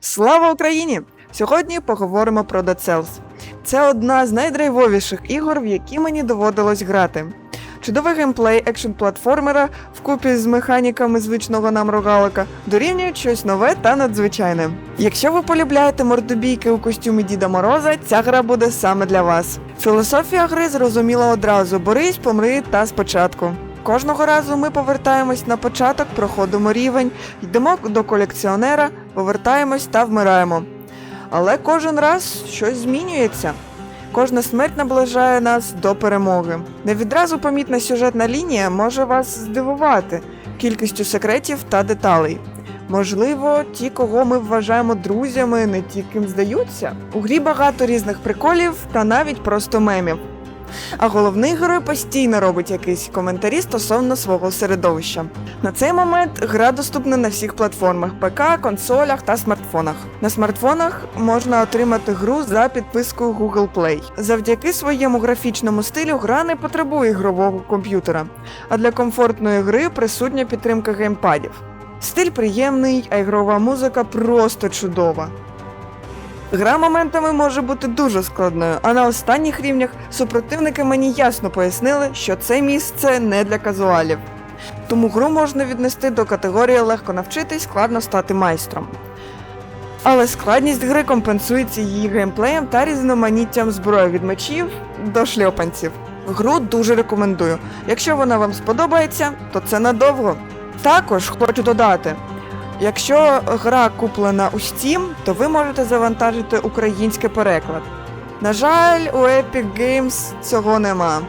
Слава Україні! Сьогодні поговоримо про Dead Cells. Це одна з найдрайвовіших ігор, в які мені доводилось грати. Чудовий геймплей екшн платформера вкупі з механіками звичного нам рогалика дорівнюють щось нове та надзвичайне. Якщо ви полюбляєте мордобійки у костюмі Діда Мороза, ця гра буде саме для вас. Філософія гри зрозуміла одразу: борись, помри та спочатку. Кожного разу ми повертаємось на початок, проходимо рівень, йдемо до колекціонера, повертаємось та вмираємо. Але кожен раз щось змінюється. Кожна смерть наближає нас до перемоги. Не відразу помітна сюжетна лінія може вас здивувати кількістю секретів та деталей. Можливо, ті, кого ми вважаємо друзями, не ті, ким здаються. У грі багато різних приколів та навіть просто мемів. А головний герой постійно робить якісь коментарі стосовно свого середовища. На цей момент гра доступна на всіх платформах ПК, консолях та смартфонах. На смартфонах можна отримати гру за підпискою Google Play. Завдяки своєму графічному стилю гра не потребує ігрового комп'ютера, а для комфортної гри присутня підтримка геймпадів. Стиль приємний, а ігрова музика просто чудова. Гра моментами може бути дуже складною, а на останніх рівнях супротивники мені ясно пояснили, що це місце не для казуалів. Тому гру можна віднести до категорії легко навчитись, складно стати майстром. Але складність гри компенсується її геймплеєм та різноманіттям зброї від мечів до шльопанців. Гру дуже рекомендую. Якщо вона вам сподобається, то це надовго. Також хочу додати, Якщо гра куплена у Steam, то ви можете завантажити український переклад. На жаль, у Epic Games цього нема.